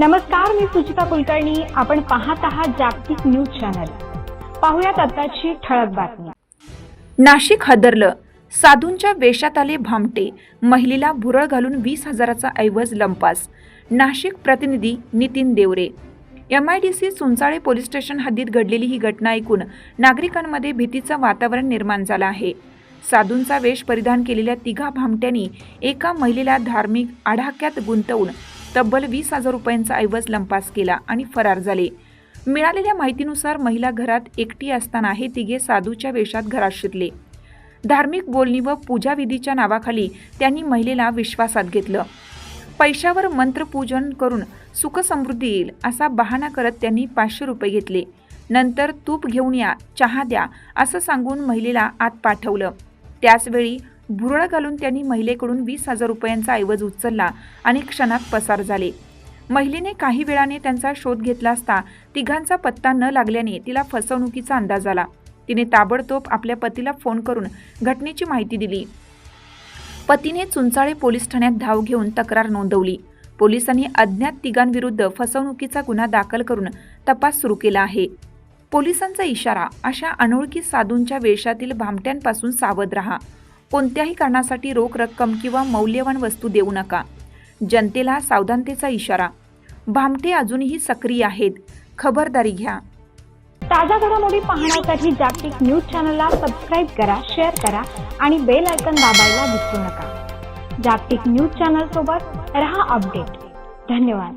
नमस्कार मी सुचिता कुलकर्णी. आपण पाहत आहात जागतिक न्यूज चॅनल. पाहुयात आताची ठळक बातमी. नाशिक हदरलं. साधूंच्या वेशात आले भामटे. महिलेला भुरळ घालून वीस हजाराचा ऐवज लंपास. नाशिक प्रतिनिधी Nitin Deore. M I D C Sunchale police station हद्दीत घडलेली ही घटना ऐकून नागरिकांमध्ये भीतीचं वातावरण निर्माण झालं आहे. साधूंचा वेश परिधान केलेल्या तिघा भामट्यांनी एका महिलेला धार्मिक आढाक्यात गुंतवून तब्बल वीस हजार रुपयांचा ऐवज लंपास केला आणि फरार झाले. मिळालेल्या माहितीनुसार महिला घरात एकटी असताना हे तिघे साधूच्या वेशात घरात शिरले. धार्मिक बोलणी व पूजाविधीच्या नावाखाली त्यांनी महिलेला विश्वासात घेतलं. पैशावर मंत्रपूजन करून सुखसमृद्धी येईल असा बहाणा करत त्यांनी पाचशे रुपये घेतले. नंतर तूप घेऊन या चहा द्या असं सांगून महिलेला आत पाठवलं. त्याचवेळी भुरळ घालून त्यांनी महिलेकडून वीस हजार रुपयांचा ऐवज उचलला आणि क्षणात पसार झाले. महिलेने काही वेळाने त्यांचा शोध घेतला असता तिघांचा पत्ता न लागल्याने तिला फसवणुकीचा अंदाज आला. तिने ताबडतोब आपल्या पतीला फोन करून घटनेची माहिती दिली. पतीने चुंचाळे पोलीस ठाण्यात धाव घेऊन तक्रार नोंदवली. पोलिसांनी अज्ञात तिघांविरुद्ध फसवणुकीचा गुन्हा दाखल करून तपास सुरू केला आहे. पोलिसांचा इशारा अशा अनोळखी साधूंच्या वेशातील भामट्यांपासून सावध राहा. कोणत्याही कारणासाठी रोख रक्कम किंवा मौल्यवान वस्तू देऊ नका. जनतेला सावधानतेचा इशारा. भामटे अजूनही सक्रिय आहेत. खबरदारी घ्या. ताज्या घडामोडी पाहण्यासाठी जागतिक न्यूज चॅनलला सबस्क्राईब करा शेअर करा आणि बेल आयकन दाबायला विसरू नका. जागतिक न्यूज चॅनल सोबत रहा अपडेट. धन्यवाद.